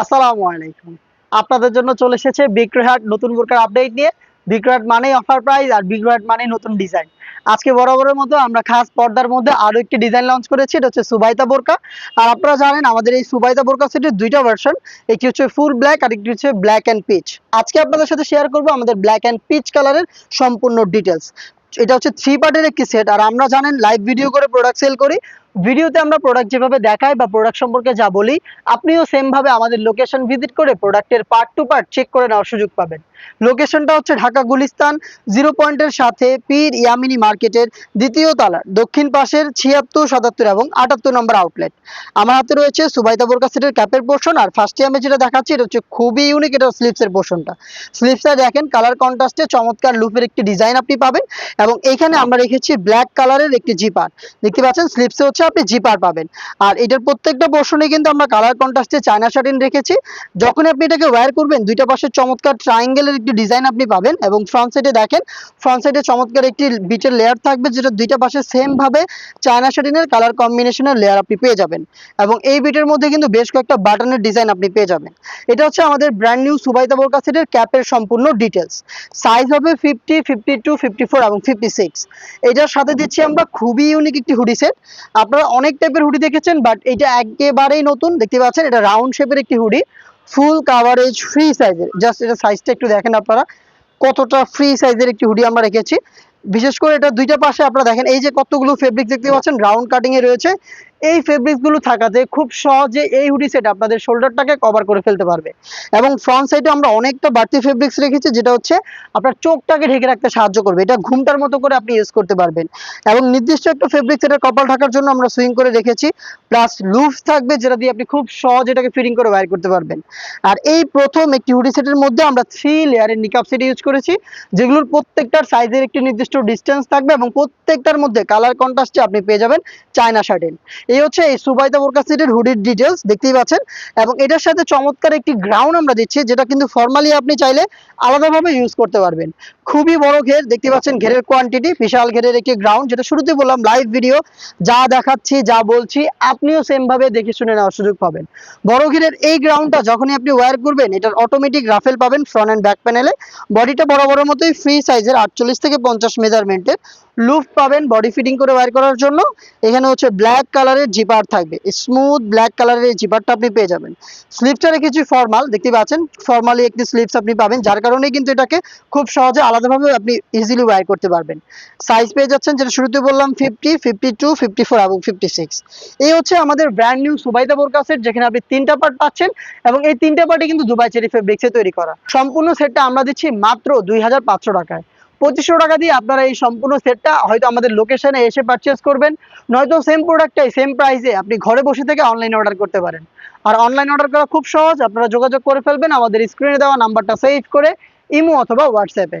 আসসালামু আলাইকুম। আপনাদের জন্য চলে এসেছে বিক্রয়হাট নতুন বোরকার আপডেট নিয়ে। বিক্রয়হাট মানেই অফার প্রাইস আর বিক্রয়হাট মানেই নতুন ডিজাইন আজকে বরাবরের মতো আমরা খাস পর্দার মধ্যে আরও একটি ডিজাইন লঞ্চ করেছি, এটা হচ্ছে সুবাইতা বোরকা। আর আপনারা জানেন, আমাদের এই সুবাইতা বোরকা সেটের দুইটা ভার্সন একটি হচ্ছে ফুল ব্ল্যাক আর একটি হচ্ছে ব্ল্যাক অ্যান্ড পিচ আজকে আপনাদের সাথে শেয়ার করব আমাদের ব্ল্যাক অ্যান্ড পিচ কালারের সম্পূর্ণ ডিটেলস এটা হচ্ছে থ্রি পার্টের একটি সেট আর আমরা জানেন লাইভ ভিডিও করে প্রোডাক্ট সেল করি। ভিডিওতে আমরা প্রোডাক্ট যেভাবে দেখাই বা প্রোডাক্ট সম্পর্কে যা বলি আপনিও সেম ভাবে আমাদের লোকেশন ভিজিট করে প্রোডাক্টের পার্ট টু পার্ট চেক করে নেওয়ার সুযোগ পাবেন। লোকেশনটা হচ্ছে ঢাকা গুলিস্তান জিরো পয়েন্টের সাথে পীর ইয়ামিনী মার্কেটের দ্বিতীয় তলার দক্ষিণ পাশের ছিয়াত্তর সাতাত্তর এবং আটাত্তর নম্বর আউটলেট আমার হাতে রয়েছে সুবাইতা বোরকা সেটের ক্যাপের পোর্শন আর ফার্স্টে আমি যেটা দেখাচ্ছি এটা হচ্ছে খুবই ইউনিক এটা স্লিপসের পোর্শনটা স্লিপসটা দেখেন কালার কন্ট্রাস্টে চমৎকার লুপের একটি ডিজাইন আপনি পাবেন এবং এখানে আমরা রেখেছি ব্ল্যাক কালারের একটি জিপার দেখতে পাচ্ছেন স্লিপসে হচ্ছে আপনি জিপার পাবেন। আর এটার প্রত্যেকটা পোর্শনে কিন্তু আমরা কালার কন্ট্রাস্টে চায়না শার্টিন রেখেছি। যখন আপনি এটাকে ওয়্যার করবেন, দুইটা পাশে চমৎকার ট্রায়াঙ্গেলের একটি ডিজাইন আপনি পাবেন এবং ফ্রন্ট সাইডে দেখেন ফ্রন্ট সাইডে চমৎকার একটি বিটের লেয়ার থাকবে যেটা দুইটা পাশে সেম ভাবে চায়না শার্টিনের কালার কম্বিনেশনের লেয়ার আপনি পেয়ে যাবেন। এবং এই বিটের মধ্যে কিন্তু বেশ কয়েকটা বাটনের ডিজাইন আপনি পেয়ে যাবেন। এটা হচ্ছে আমাদের ব্র্যান্ড নিউ সুবাইতা বোরকা সেটের ক্যাপের সম্পূর্ণ ডিটেলস সাইজ হবে fifty fifty two fifty four এবং ফিফটি সিক্স এটার সাথে দিচ্ছি আমরা খুবই ইউনিক একটি হুডি সেট আপনারা অনেক টাইপের হুডি দেখেছেন বাট এটা একেবারেই নতুন। দেখতে পাচ্ছেন, এটা রাউন্ড শেপের একটি হুডি ফুল কাভারেজ ফ্রি সাইজের জাস্ট এটা সাইজটা একটু দেখেন আপনারা, কতটা ফ্রি সাইজের একটি হুডি আমরা রেখেছি। বিশেষ করে এটা দুইটা পাশে আপনারা দেখেন, এই যে কতগুলো ফেব্রিক দেখতে পাচ্ছেন রাউন্ড কাটিং এ রয়েছে। এই ফেব্রিক্সগুলো থাকাতে খুব সহজে এই হুডি সেট আপনাদের শোল্ডারটাকে কভার করে ফেলতে পারবে। এবং ফ্রন্ট সাইডে আমরা অনেকটা বাড়তি ফেব্রিক্স রেখেছি, যেটা হচ্ছে আপনার চোখটাকে ঢেকে রাখতে সাহায্য করবে। এটা ঘুমটার মতো করে আপনি ইউজ করতে পারবেন। এবং নির্দিষ্ট একটা ফেব্রিক্স এটা কপাল ঢাকার জন্য আমরা সুইং করে রেখেছি। প্লাস লুফ থাকবে, যেটা দিয়ে আপনি খুব সহজ এটাকে ফিটিং করে বাইর করতে পারবেন। আর এই প্রথম একটি হুডি সেটের মধ্যে আমরা থ্রি লেয়ারের নিকাপ সেট ইউজ করেছি, যেগুলোর প্রত্যেকটার সাইজের একটি নির্দিষ্ট ডিস্টেন্স থাকবে এবং প্রত্যেকটার মধ্যে কালার কন্ট্রাস্টে আপনি পেয়ে যাবেন চায়না শার্টেন এই হচ্ছে এই সুবাইদা বোরকা সেটের হুডির ডিটেলস দেখতেই পাচ্ছেন। এবং এটার সাথে চমৎকার একটি গ্রাউন্ড আমরা দিচ্ছি, যেটা কিন্তু ফর্মালি আপনি চাইলে আলাদাভাবে ইউজ করতে পারবেন। খুবই বড় ঘের, দেখতে পাচ্ছেন ঘেরের কোয়ান্টিটি বিশাল ঘেরের একটি গ্রাউন্ড যেটা শুরুতে বললাম লাইভ ভিডিও যা দেখাচ্ছি, যা বলছি, আপনিও সেম ভাবে দেখে শুনে নেওয়ার সুযোগ পাবেন। বড় ঘেরের এই গ্রাউন্ডটা যখনই আপনি ওয়্যার করবেন, এটার অটোমেটিক রাফেল পাবেন ফ্রন্ট অ্যান্ড ব্যাক প্যানেলে বডিটা বড় বড় মতোই ফ্রি সাইজের আটচল্লিশ থেকে পঞ্চাশ মেজারমেন্টের লুফ পাবেন বডি ফিটিং করে ওয়্যার করার জন্য। এখানে হচ্ছে ব্ল্যাক কালারের জিপার থাকবে। স্মুথ ব্ল্যাক কালারের এই জিপারটা আপনি পেয়ে যাবেন। স্লিপটা রেখেছি ফর্মাল দেখতে পাচ্ছেন? ফর্মালি একটি স্লিপস আপনি পাবেন, যার কারণে কিন্তু এটাকে খুব সহজে আলাদাভাবে আপনি ইজিলি ওয়্যার করতে পারবেন। সাইজ পেয়ে যাচ্ছেন, যেটা শুরুতে বললাম fifty fifty two fifty four এবং ফিফটি সিক্স এই হচ্ছে আমাদের ব্র্যান্ড নিউ সুবাইদা বোরকা সেট যেখানে আপনি তিনটা পার্ট পাচ্ছেন এবং এই তিনটা পার্টই কিন্তু দুবাই চেরি ফেব্রিক্সে তৈরি করা। সম্পূর্ণ সেটটা আমরা দিচ্ছি মাত্র দুই হাজার পাঁচশো টাকায়। পঁচিশশো টাকা দিয়ে আপনারা এই সম্পূর্ণ সেটটা হয়তো আমাদের লোকেশনে এসে পারচেস করবেন, নয়তো সেম প্রোডাক্টটাই সেম প্রাইসে আপনি ঘরে বসে থেকে অনলাইনে অর্ডার করতে পারেন। আর অনলাইন অর্ডার করা খুব সহজ, আপনারা যোগাযোগ করে ফেলবেন, আমাদের স্ক্রিনে দেওয়া নাম্বারটা সেভ করে, ইমো অথবা হোয়াটসঅ্যাপে